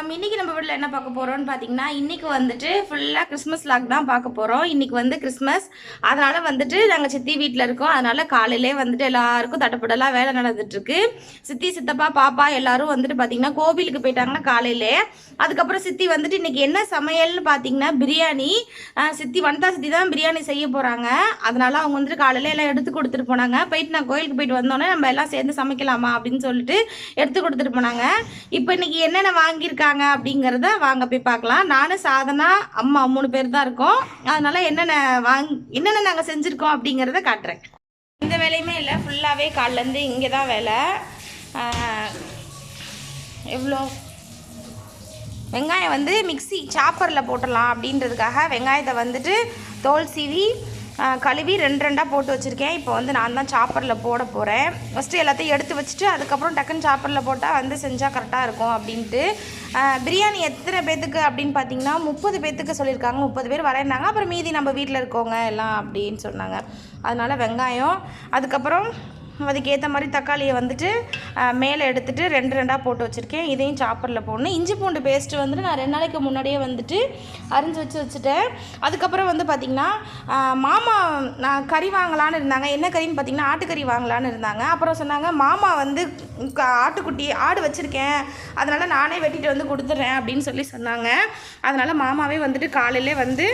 வணக்கம் இன்னைக்கு நம்ம வீட்டில் என்ன பார்க்க போகிறோம்னு பார்த்தீங்கன்னா இன்றைக்கி வந்துட்டு ஃபுல்லாக கிறிஸ்மஸ் லாக் தான் பார்க்க போகிறோம் இன்றைக்கி வந்து கிறிஸ்மஸ் அதனால் வந்துட்டு நாங்கள் சித்தி வீட்டில் இருக்கோம். அதனால் காலையிலே வந்துட்டு எல்லாருக்கும் தட்டுப்படலாம் வேலை நடந்துட்டுருக்கு. சித்தி சித்தப்பா பாப்பா எல்லாரும் வந்துட்டு பார்த்தீங்கன்னா கோவிலுக்கு போயிட்டாங்கன்னா காலையிலே. அதுக்கப்புறம் சித்தி வந்துட்டு இன்றைக்கி என்ன சமையல்னு பார்த்தீங்கன்னா பிரியாணி. சித்தி வனிதா சித்தி தான் பிரியாணி செய்ய போகிறாங்க அதனால் அவங்க வந்துட்டு காலையில் எல்லாம் எடுத்து கொடுத்துட்டு போனாங்க. போயிட்டு நான் கோயிலுக்கு போயிட்டு வந்தோடனே நம்ம எல்லாம் சேர்ந்து சமைக்கலாமா அப்படின்னு சொல்லிட்டு எடுத்து கொடுத்துட்டு போனாங்க. இப்போ இன்னைக்கு என்னென்ன வாங்கியிருக்காங்க அப்படிங்கிறத வாங்க போய் பார்க்கலாம். நானும் சாதனா அம்மா மூணு பேர் தான் இருக்கோம். அதனால என்னென்ன வாங் என்னென்ன நாங்கள் செஞ்சுருக்கோம் அப்படிங்கிறத காட்டுறேன். எந்த வேலையுமே இல்லை. ஃபுல்லாகவே காலிலேருந்து இங்கே தான் வேலை. எவ்வளோ வெங்காயம் வந்து மிக்ஸி சாப்பரில் போட்டுடலாம் அப்படின்றதுக்காக வெங்காயத்தை வந்துட்டு தோல் சீவி கழுவி ரெண்டு ரெண்டாக போட்டு வச்சுருக்கேன். இப்போ வந்து நான் தான் சாப்பரில் போட போகிறேன் ஃபஸ்ட்டு எல்லாத்தையும் எடுத்து வச்சுட்டு அதுக்கப்புறம் டக்குன்னு சாப்பரில் போட்டால் வந்து செஞ்சால் கரெக்டாக இருக்கும் அப்படின்ட்டு. பிரியாணி எத்தனை பேத்துக்கு அப்படின்னு பார்த்தீங்கன்னா முப்பது பேத்துக்கு சொல்லியிருக்காங்க. முப்பது பேர் வரேன்னாங்க அப்புறம் மீதி நம்ம வீட்டில் இருக்கவங்க எல்லாம் அப்படின்னு சொன்னாங்க. அதனால் வெங்காயம் அதுக்கப்புறம் அதுக்கேற்ற மாதிரி தக்காளியை வந்துட்டு மேலே எடுத்துகிட்டு ரெண்டு ரெண்டாக போட்டு வச்சுருக்கேன். இதையும் சாப்பரில் போடணும். இஞ்சி பூண்டு பேஸ்ட்டு வந்துட்டு நான் ரெண்டு நாளைக்கு முன்னாடியே வந்துட்டு அரிஞ்சு வச்சு வச்சுட்டேன். அதுக்கப்புறம் வந்து பார்த்திங்கன்னா மாமா நான் கறி வாங்கலான்னு இருந்தாங்க. என்ன கறின்னு பார்த்தீங்கன்னா ஆட்டுக்கறி வாங்கலான்னு இருந்தாங்க. அப்புறம் சொன்னாங்க மாமா வந்து ஆட்டுக்குட்டி ஆடு வச்சுருக்கேன். அதனால் நானே வெட்டிட்டு வந்து கொடுத்துட்றேன் அப்படின்னு சொல்லி சொன்னாங்க. அதனால் மாமாவே வந்துட்டு காலையிலே வந்து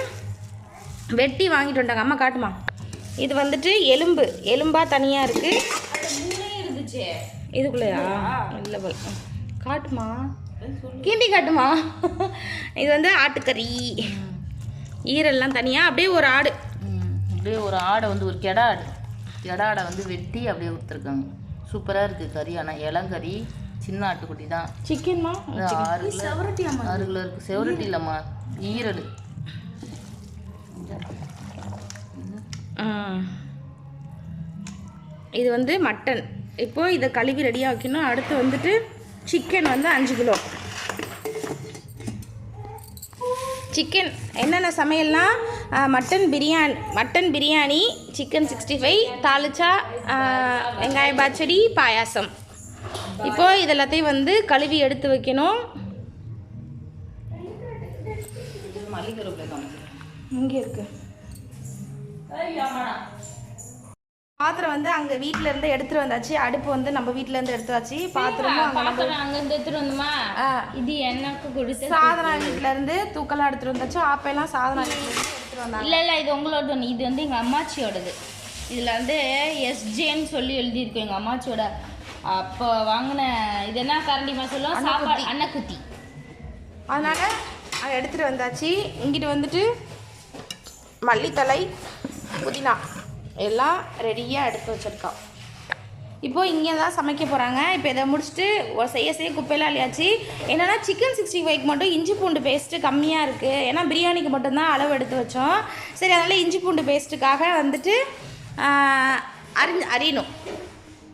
வெட்டி வாங்கிட்டு வந்துட்டாங்க. அம்மா காட்டுமா? இது வந்துட்டு எலும்பு. எலும்பா தனியாக இருக்குது இருந்துச்சு இதுக்குள்ளயா? இல்லை காட்டுமா? கிண்டி காட்டுமா? இது வந்து ஆட்டுக்கறி. ஈரெல்லாம் தனியாக அப்படியே ஒரு ஆடு. அப்படியே ஒரு ஆடை வந்து ஒரு கெடா ஆடு. கெடா ஆடை வந்து வெட்டி அப்படியே கொடுத்துருக்காங்க சூப்பராக இருக்குது கறி. ஆனால் இளங்கறி சின்ன ஆட்டுக்குட்டி தான் சிக்கன்மா? ஆறு கிலோ ஆறு கிலோ இருக்குது செவரட்டி இல்லைம்மா. ஈரல். இது வந்து மட்டன். இப்போ இதை கழுவி ரெடியாக வைக்கணும். அடுத்து வந்துட்டு சிக்கன் வந்து அஞ்சு கிலோ. சிக்கன் என்னென்ன சமையல்னா ஆ, mutton biryani mutton biryani chicken sixty five தாளிச்சா வெங்காய பச்சடி பாயாசம். இப்போ இது எல்லாத்தையும் வந்து கழுவி எடுத்து வைக்கணும். இங்கே இருக்கு. பாத்திரம் வந்து அங்கே வீட்டில இருந்து எடுத்துட்டு வந்தாச்சு. அடுப்பு வந்து நம்ம வீட்டில இருந்து எடுத்தாச்சு பாத்திரமும் அங்கே பாத்திரம் அங்க இருந்து எடுத்துட்டு வந்தோமா இது எனக்கு கொடுத்து சாதனா வீட்டில இருந்து தூக்கெல்லாம் எடுத்துட்டு வந்தாச்சு. ஆப்பெல்லாம் சாதனா வீட்டில இருந்து எடுத்துட்டு வந்தாங்க. இல்ல இல்ல இது உங்களோட ஒண்ணு. இது வந்து எங்க அம்மாச்சியோடது. இதுல வந்து எஸ்ஜேன்னு சொல்லி எழுதியிருக்கோம் எங்க அம்மாச்சியோட. அப்போ வாங்கின இது என்ன கரண்டிமா சொல்லுவோம்? சாப்பாடு அன்னக்குத்தி அதனால அதை எடுத்துட்டு வந்தாச்சு. இங்கிட்டு வந்துட்டு மல்லித்தலை புதினா. எல்லாம் ரெடியாக எடுத்து வச்சிருக்கோம் இப்போ இங்கே தான் சமைக்க போகிறாங்க இப்போ இதை முடிச்சுட்டு செய்ய செய்ய குப்பையெல்லாம் அழியாச்சு. என்னென்னா சிக்கன் சிக்ஸ்டி ஃபைவ்க்கு மட்டும் இஞ்சி பூண்டு பேஸ்ட்டு கம்மியாக இருக்குது ஏன்னா பிரியாணிக்கு மட்டும்தான் அளவு எடுத்து வச்சோம். சரி அதனால் இஞ்சி பூண்டு பேஸ்ட்டுக்காக வந்துட்டு ஆஹ், அரிஞ்சு அறியணும்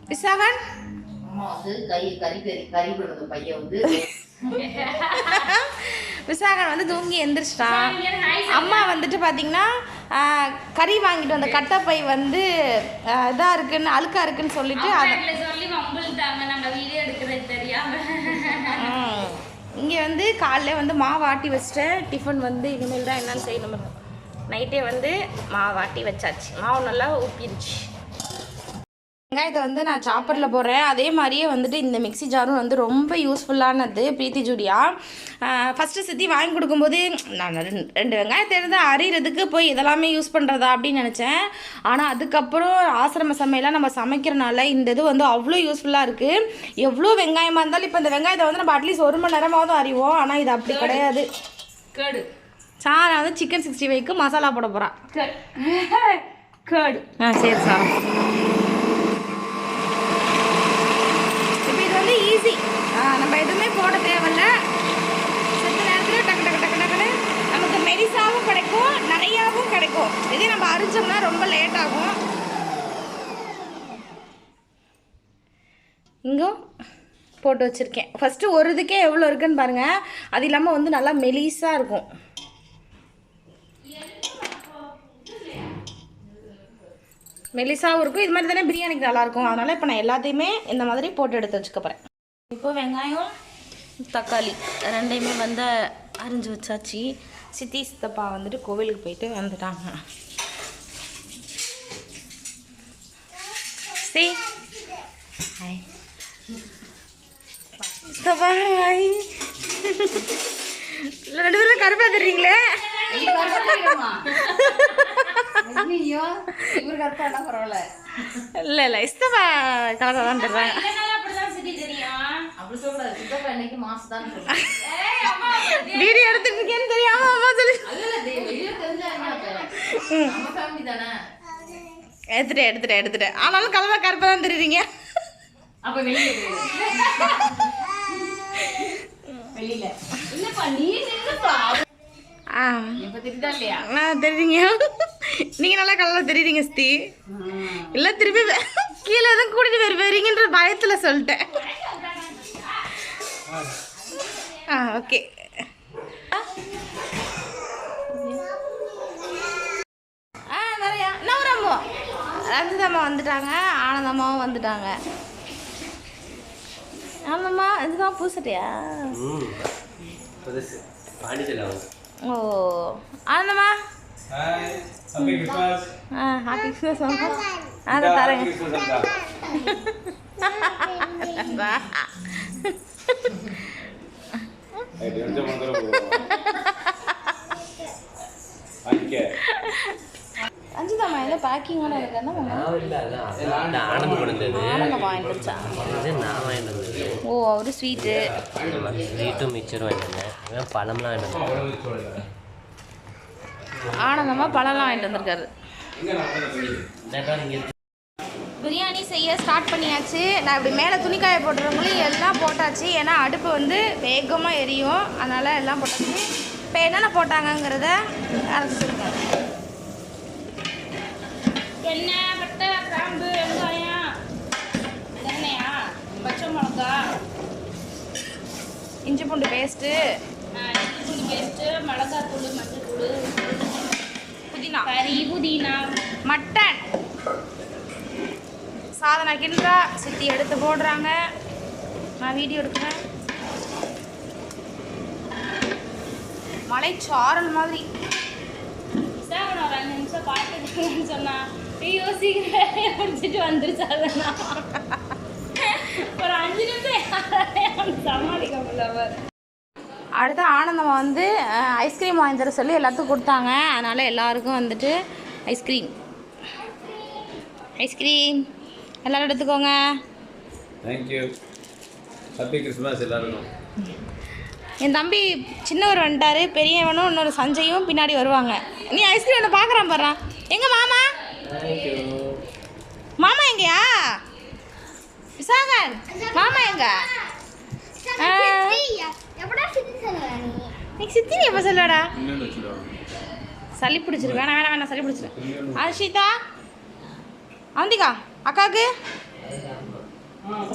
விசாகன்? கை கறி கறி கறி பையன் வந்து. விசாகன் வந்து தூங்கி எந்திரிச்சிட்டான் அம்மா வந்துட்டு பார்த்தீங்கன்னா கறி வாங்கிட்டு வந்த கட்டப்பை வந்து ஆஹ், இதா இருக்குன்னு அழுக்கா இருக்குன்னு சொல்லிட்டு அதை இங்கே வந்து காலைல வந்து மாவு ஆட்டி வச்சிட்டேன். டிஃபன் வந்து இனிமேல் தான் என்னன்னு செய்யணும். நைட்டே வந்து மாவு ஆட்டி வச்சாச்சு. மாவு நல்லா ஊப்பிருச்சு வெங்காயத்தை வந்து நான் சாப்பரில் போடுறேன். அதே மாதிரியே வந்துட்டு இந்த மிக்ஸி ஜாரும் வந்து ரொம்ப யூஸ்ஃபுல்லானது பிரீத்தி ஜூடியா ஃபஸ்ட்டு சித்தி வாங்கி கொடுக்கும்போது நான் ரெண்டு ரெண்டு வெங்காயத்தை இருந்து அரிகிறதுக்கு போய் இதெல்லாமே யூஸ் பண்ணுறதா அப்படின்னு நினச்சேன். ஆனால் அதுக்கப்புறம் ஆசிரம சமையலாம் நம்ம சமைக்கிறனால இந்த இது வந்து அவ்வளோ யூஸ்ஃபுல்லாக இருக்குது எவ்வளோ வெங்காயமாக இருந்தாலும் இப்போ இந்த வெங்காயத்தை வந்து நம்ம அட்லீஸ்ட் ஒரு மணி நேரமாவது அறிவோம் ஆனால் இது அப்படி கிடையாது. கேடு சாரா வந்து சிக்கன் சிக்ஸ்டி ஃபைவ்க்கு மசாலா போட போகிறான் கேடு ஆ சரி சார் இப்போ இது வந்து ஈஸி நம்ம எதுவுமே போட தேவையில்ல. செத்த நேரத்தில் டக்கு டக்கு டக்கு டக்குன்னு நமக்கு மெரிசாவும் கிடைக்கும் நிறையாவும் கிடைக்கும். இதே நம்ம அரிச்சோம்னா ரொம்ப லேட் ஆகும். இங்கோ போட்டு வச்சுருக்கேன். ஃபஸ்ட்டு ஒரு இதுக்கே எவ்வளோ இருக்குன்னு பாருங்கள் அது இல்லாமல் வந்து நல்லா மெலிசாக இருக்கும். மெலிசாவும் இருக்கும். இது மாதிரி தானே பிரியாணிக்கு நல்லாயிருக்கும். அதனால் இப்போ நான் எல்லாத்தையுமே இந்த மாதிரி போட்டு எடுத்து வச்சுக்க போகிறேன் இப்போ வெங்காயம் தக்காளி ரெண்டையுமே வந்து அரிஞ்சு வச்சாச்சு. சித்தி சித்தப்பா வந்துட்டு கோவிலுக்கு போயிட்டு வந்துட்டாங்க. சி. ஹாய் சித்தப்பா ஹாய் ரெண்டு பேரும் கருப்பா இல்லை இல்லை சித்தப்பா கலராக தான் சொல்லுவேன் வீடியோ எடுத்துட்டு இருக்கேன்னு தெரியாம அம்மா சொல்லி எடுத்துட்டேன் எடுத்துட்டேன் எடுத்துட்டேன். ஆனாலும் கலரா கருப்பா தான் தெரியுறீங்க. அப்ப வெளியே வெளியில. இல்லப்பா நீ தெரியுதா நான் தெரியுங்க நீங்க நல்லா கலரா தெரியுறீங்க ஸ்தி இல்ல திருப்பி வே- கீழே எதுவும் கூட்டிட்டு வேறு வரீங்கன்ற பயத்துல சொல்லிட்டேன். ஆ ஓகே. ஆ நிறையா. நவரம்மோ ரஞ்சிதம்மா வந்துட்டாங்க ஆனந்தம்மாவும் வந்துட்டாங்க. ஆனந்தம்மா இதுதான் பூசட்டியா? ஓ. ஆனந்தம்மா? ஆ ஹாப்பி கிறிஸ்மஸ் அதை போடுவோம். அடிக்க. அஞ்சுதாம்மா ஏதோ பேக்கிங்கோட இருக்கு ஆனந்தம் வாங்கிட்டு வச்சா இது நான் வாங்கிட்டு ஓ அவரு ஸ்வீட்டு ஸ்வீட்டும் மிக்சரும் வாங்கிட்டு பழம்லாம் வாங்கிட்டு வந்தேன் ஆனந்தமா பழம்லாம் வாங்கிட்டு வந்திருக்காரு. பிரியாணி செய்ய ஸ்டார்ட் பண்ணியாச்சு. நான் இப்படி மேலே துணிக்காய போட்டுறவங்களையும் எல்லாம் போட்டாச்சு. ஏன்னா அடுப்பு வந்து வேகமாக எரியும். அதனால் எல்லாம் போட்டாச்சு. இப்போ என்னென்ன போட்டாங்கங்கிறத அரைச்சி சொல்லுங்கள் எண்ணெய் பட்டை கிராம்பு வெங்காயம். எண்ணெயா பச்சை மிளகா. இஞ்சி பூண்டு பேஸ்ட்டு இஞ்சி பூண்டு பேஸ்ட்டு மிளகாத்தூள் மஞ்சள் புதினா. கறி புதினா மட்டன். சாதனை கிண்டா சுற்றி எடுத்து போடுறாங்க. நான் வீடியோ எடுக்கிறேன். மலைச்சாரல் மாதிரி. விசாகன் ஒரு அஞ்சு நிமிஷம் பார்த்துட்டு சொன்னா ஐயோ சீக்கிரம் முடிச்சுட்டு வந்துருச்சு அதெல்லாம் ஒரு அஞ்சு நிமிஷம் சமாளிக்க முடியல அவர் அடுத்து ஆனந்தம் வந்து ஐஸ்கிரீம் வாங்கி தர சொல்லி எல்லாத்துக்கும் கொடுத்தாங்க. அதனால் எல்லாருக்கும் வந்துட்டு ஐஸ்கிரீம் ஐஸ்கிரீம் எல்லாரும் எடுத்துக்கோங்க. Thank you. Happy Christmas எல்லாருக்கும். என் தம்பி சின்னவர் வந்துட்டாரு பெரியவனும் இன்னொரு சஞ்சயும் பின்னாடி வருவாங்க. நீ ஐஸ்கிரீம் ஒன்று பார்க்குறான் பாரு. எங்க மாமா? மாமா எங்கயா? விசாகன் மாமா எங்க? ஆ, நீ? சித்தினி எப்போ. சளி பிடிச்சிருக்கு வேணாம் வேணாம் வேணாம் சளி பிடிச்சிருக்கு அர்ஷிதா அவந்திகா அக்காவுக்கு?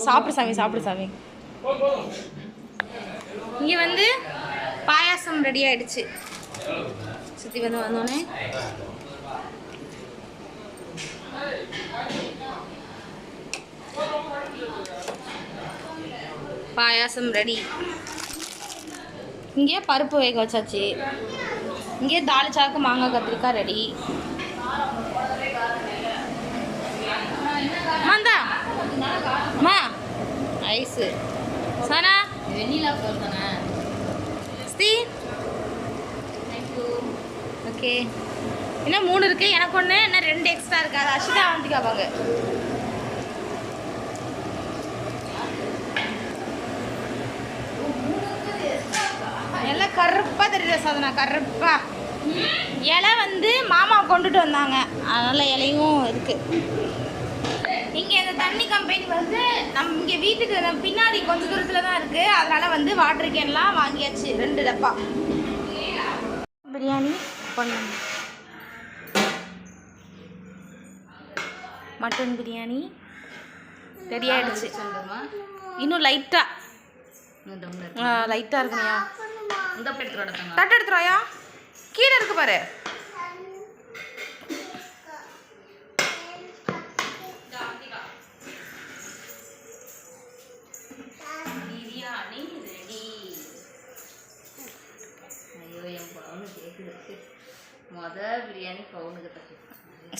சாப்பிடு சாமி சாப்பிடு சாமி. இங்கே வந்து பாயாசம் ரெடி ஆயிடுச்சு. சுற்றி வந்து வந்தோடனே பாயாசம் ரெடி இங்கே பருப்பு வேக வச்சாச்சு. இங்கே தாளிச்சாக்கு மாங்காய் கத்திரிக்காய் ரெடி மாந்தா மா. ஐஸு. சனா. வெண்ணிலா தானே ஓகே. இன்னும் மூணு இருக்கு? எனக்கு ஒன்று இன்னும் ரெண்டு எக்ஸ்ட்ரா இருக்கு அது அஷிதா வந்து கேட்பாங்க எல்லாம் கருப்பாக தெரியுது சாதனா? கருப்பா. இலை வந்து மாமா கொண்டுட்டு வந்தாங்க. அதனால இலையும் இருக்கு. இங்கே இந்த தண்ணி கம்பெனி வந்து நம் இங்கே வீட்டுக்கு நம்ம பின்னாடி கொஞ்ச தூரத்தில் தான் இருக்குது அதனால வந்து வாட்டர் கேன்லாம் வாங்கியாச்சு ரெண்டு டப்பா. பிரியாணி பண்ண மட்டன் பிரியாணி. ரெடி சொல்லுமா இன்னும் லைட்டாக லைட்டாக இருக்குமையா இந்த தட்டு எடுத்துருவாயா? கீழே இருக்கு பாரு.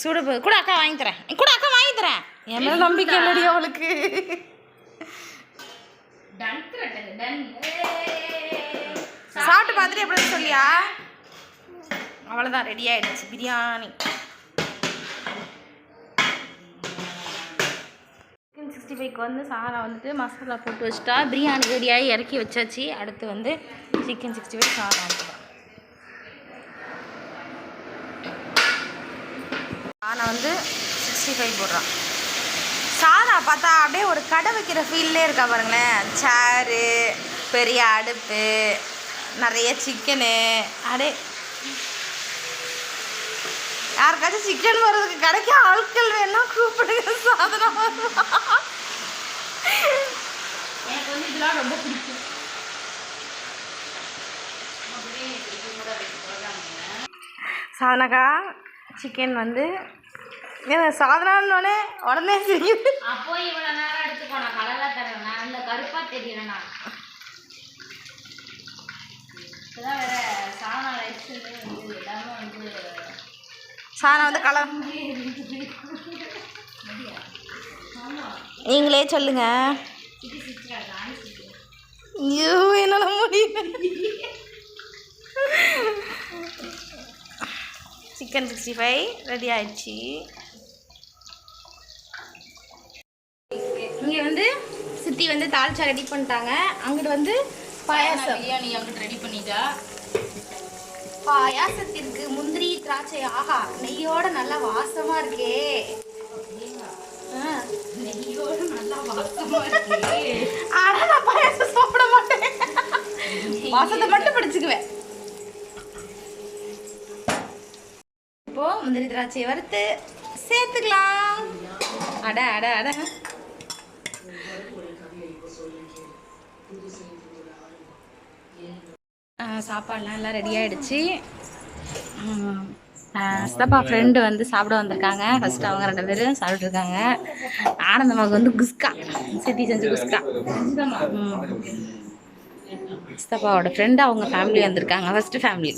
சுடு கூட அக்கா வாங்கி தரேன். கூட அக்கா வாங்கி தரேன். என் நம்பிக்கை இல்லடி அவளுக்கு. சாப்பிட்டு பார்த்துட்டு எப்படி சொல்லியா? அவ்வளோதான் ரெடி ஆகிடுச்சு பிரியாணி. சிக்கன் சிக்ஸ்டி ஃபைவ்க்கு வந்து சாதம் வந்துட்டு மசாலா போட்டு வச்சுட்டா பிரியாணி ரெடியாகி இறக்கி வச்சாச்சு. அடுத்து வந்து சிக்கன் சிக்ஸ்டி ஃபைவ் சாதம் வந்துடும். சாதம் வந்து சிக்ஸ்டி ஃபைவ் போடுறான். சாதா பார்த்தா அப்படியே ஒரு கடை வைக்கிற ஃபீல்லே இருக்கா பாருங்களேன். சேரு பெரிய அடுப்பு நிறைய சிக்கனு அடே. யாருக்காச்சும் சிக்கன் வர்றதுக்கு கடைக்கு ஆட்கள் வேணா கூப்பிடுங்க சாதனா எனக்கு வந்து இதெல்லாம் ரொம்ப பிடிக்கும். சாதனாக்கா சிக்கன் வந்து சாதனான்னொடனே உடனே செய்யுது. அப்போ இவ்வளோ நேரம் எடுத்துக்கோ நான் கலராக தரேன். அந்த கருப்பாக தெரியல நான். இப்போதான் வேற சாணா வந்து எல்லாமே வந்து வந்து கலர் நீங்களே சொல்லுங்க. ஐயோ என்னால் முடியல. சிக்கன் சிக்ஸ்டி ஃபைவ் ரெடி ஆயிடுச்சு. இங்கே வந்து சித்தி வந்து தாளிச்சா ரெடி பண்ணிட்டாங்க. அங்கிட்டு வந்து பாயாசம். பிரியாணி அங்கிட்டு ரெடி பண்ணிட்டா. பாயாசத்திற்கு முந்திரி திராட்சை ஆஹா நெய்யோட நல்லா வாசமா இருக்கே. ஆ. ஆனா நான் பாயாசம் சாப்பிட மாட்டேன். வாசத்தை மட்டும் பிடிச்சுக்குவேன். இப்போ முந்திரி திராட்சையை வறுத்து சேர்த்துக்கலாம். அட அட அட. சாப்பாடுலாம் எல்லாம் ரெடி ஆயிடுச்சு. ம், ஆ, சித்தப்பா ஃப்ரெண்டு வந்து சாப்பிட வந்திருக்காங்க. ஃபர்ஸ்ட் அவங்க ரெண்டு பேரும் சாப்பிட்ருக்காங்க ஆனந்தமாக வந்து குஸ்கா. சித்தி செஞ்சு குஸ்கா. சித்தப்பாவோட ஃப்ரெண்டு அவங்க ஃபேமிலி வந்திருக்காங்க. ஃபர்ஸ்ட் ஃபேமிலி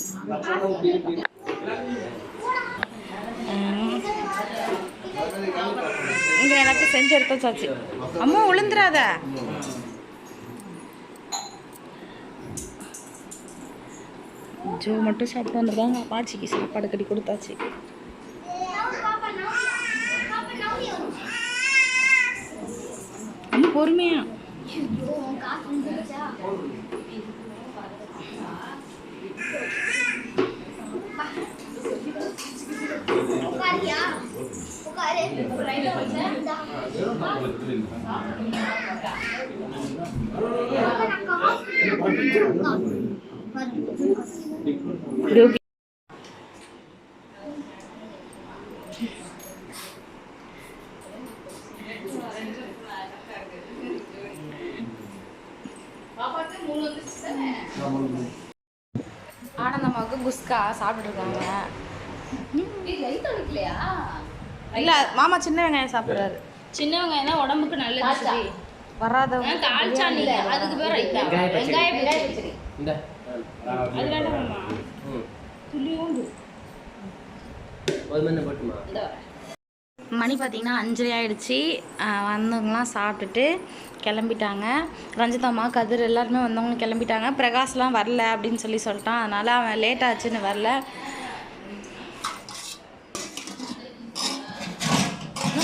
இங்கே எல்லாத்தையும் செஞ்சு எடுத்து வச்சாச்சு. அம்மா உளுந்துராத ஜோ மட்டும் சாப்பிட்டு வந்திருக்காங்க. பாட்சிக்கு சாப்பாடு கட்டி கொடுத்தாச்சு. ரொம்ப பொறுமையா. ரூபி ஆனந்தம்மாவுக்கு குஸ்கா சாப்பிட்டுருக்காங்க. இல்லை மாமா சின்ன வெங்காயம் சாப்பிட்றாரு. சின்ன வெங்காயம் தான் உடம்புக்கு நல்லது. வராதவங்க இல்ல அதுக்கு பேர் வெங்காய பச்சடி. மணி பார்த்தீங்கன்னா அஞ்சரை ஆயிடுச்சு. வந்தவங்கலாம் சாப்பிட்டுட்டு கிளம்பிட்டாங்க. ரஞ்சிதம்மா கதிர் எல்லாருமே வந்தவங்க கிளம்பிட்டாங்க. பிரகாஷ்லாம் வரல அப்படின்னு சொல்லி சொல்லிட்டான். அதனால் அவன் லேட் ஆச்சுன்னு வரல.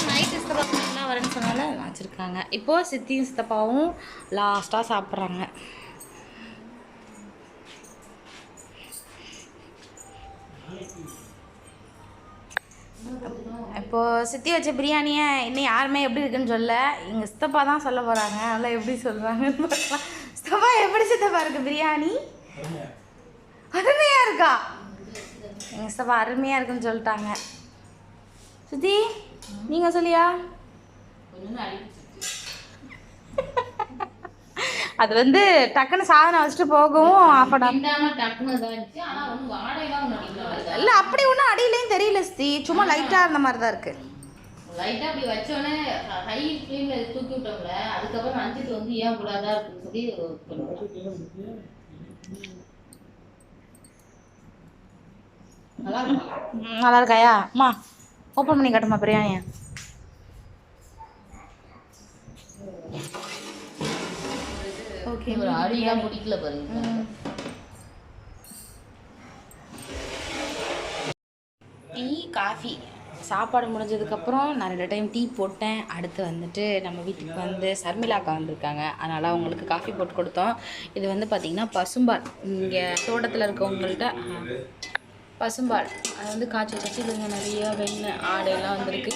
நைட்டு சித்தப்பா வரேன்னு சொன்னால வச்சுருக்காங்க. இப்போது சித்தியும் சித்தப்பாவும் லாஸ்ட்டாக சாப்பிட்றாங்க. இப்போது சித்தி வச்ச பிரியாணியை இன்னும் யாருமே எப்படி இருக்குன்னு சொல்ல எங்கள் சித்தப்பா தான் சொல்ல போகிறாங்க அதெல்லாம் எப்படி சொல்கிறாங்கன்னு பார்க்கலாம். சித்தப்பா எப்படி சித்தப்பா இருக்கு பிரியாணி? அருமையாக இருக்கா? எங்கள் சித்தப்பா அருமையாக இருக்குன்னு சொல்லிட்டாங்க. சுத்தி நீங்கள் சொல்லியா? அது வந்து டக்குன்னு சாதனை வச்சுட்டு போகவும் ஆஃப் இல்லை அப்படி ஒன்றும் அடியிலையும் தெரியல சித்தி சும்மா லைட்டாக இருந்த மாதிரி தான் இருக்குது லைட்டாக அப்படி வச்சோடனே ஹை ஃப்ளேமில் தூக்கி விட்டோம்ல அதுக்கப்புறம் அஞ்சுட்டு வந்து ஏன் கூடாதா அப்படின்னு சொல்லி பண்ணுவோம் ம், நல்லா இருக்காயா? அம்மா ஓப்பன் பண்ணி காட்டுமா பிரியாணியை? ஓகே ஒரு அடியாக பிடிக்கல பாருங்க டீ காஃபி சாப்பாடு முடிஞ்சதுக்கப்புறம் நான் ரெண்டு டைம் டீ போட்டேன். அடுத்து வந்துட்டு நம்ம வீட்டுக்கு வந்து சர்மிலாக்கா வந்திருக்காங்க. அதனால் அவங்களுக்கு காஃபி போட்டு கொடுத்தோம். இது வந்து பார்த்திங்கன்னா பசும்பால். இங்கே தோட்டத்தில் இருக்கவங்கள்ட்ட பசும்பால். அது வந்து காய்ச்சி வச்சு இதுங்க நிறைய வெண்ணு ஆடையெல்லாம் வந்திருக்கு.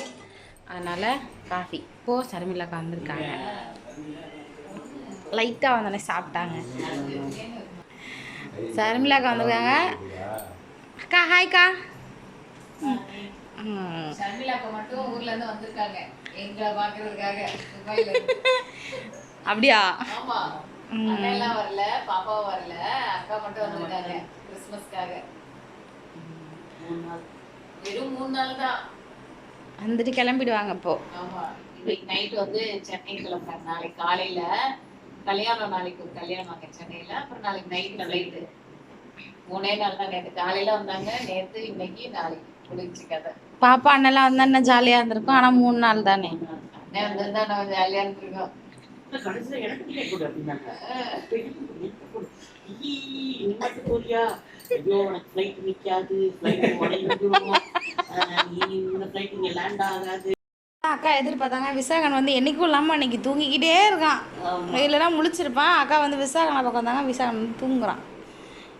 அதனால் காஃபி இப்போது சர்மிலாக்கா வந்திருக்காங்க. லைட்டாக வந்தோடனே சாப்பிட்டாங்க. சர்மிலாக்கா வந்திருக்காங்க. அக்கா ஹாய்க்கா அப்படியா? எல்லாம் வரல பாப்பாவும் வரல அக்கா மட்டும் வந்திருக்காங்க கிறிஸ்மஸ்க்காக வெறும் மூணு நாள் தான். வந்துட்டு கிளம்பிடுவாங்க இப்போ ஆமா. இன்னைக்கு நைட் வந்து சென்னை கிளம்புறாங்க. நாளைக்கு காலையில கல்யாணம் நாளைக்கு ஒரு கல்யாணம் அங்க சென்னையில அப்புறம் நாளைக்கு நைட் நைட்டு மூணே நாள் தான் நேற்று காலையில வந்தாங்க நேத்து இன்னைக்கு நாளைக்கு. முடிஞ்சு கதை. பாப்பா அண்ணெல்லாம் வந்தா ஜாலியாக இருந்திருக்கும் ஆனால் மூணு நாள் தானே? அண்ணன் வந்திருந்தா நம்ம ஜாலியா இருந்திருக்கோம். ஐயோ உனக்கு ஃப்ளைட் நிற்காது ஃப்ளைட் இந்த ஃப்ளைட் இங்கே லேண்ட் ஆகாது. அக்கா எதிர்பார்த்தாங்க விசாகன் வந்து என்னைக்கும் இல்லாமல் அன்னைக்கு தூங்கிக்கிட்டே இருக்கான். இல்லைன்னா முழிச்சிருப்பான். அக்கா வந்து விசாகனை பக்கம் வந்தாங்க விசாகன் வந்து தூங்குறான்.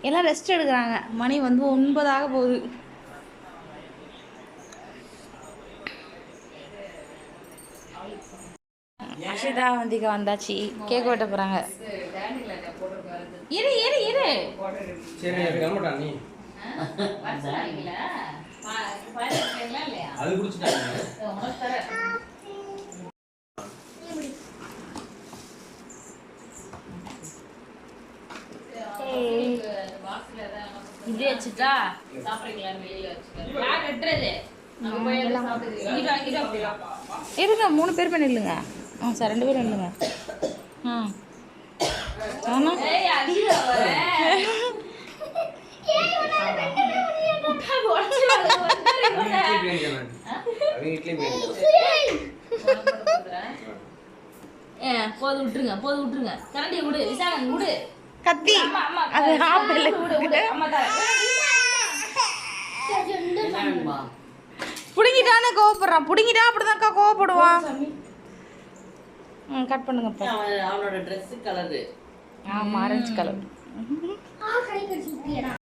எல்லாம் ரெஸ்ட் எடுக்கிறாங்க. மணி வந்து ஒன்பதாக போகுது. அஷிதா வந்திக்க வந்தாச்சு. கேக் வெட்ட போகிறாங்க இரு இரு இரு. சரி கிளம்பட்டா நீ அது குடிச்சிட்டாங்க இப்படி வச்சுட்டா இருங்க மூணு பேர் பண்ணி இல்லைங்க ஆ சார் ரெண்டு பேரும் இல்லைங்க ஆ. போது விட்டுருங்க போது விட்டுருங்க. கரண்டியை விடு விசாகன் விடு கத்தி. அது ஆப்பிள் புடுங்கிட்டானே கோவப்படுறான். புடுங்கிட்டா அப்படிதான்க்கா கோவப்படுவான். ம் கட் பண்ணுங்க அவனோட ட்ரெஸ் கலரு ஆமாம் ஆரஞ்சு கலர்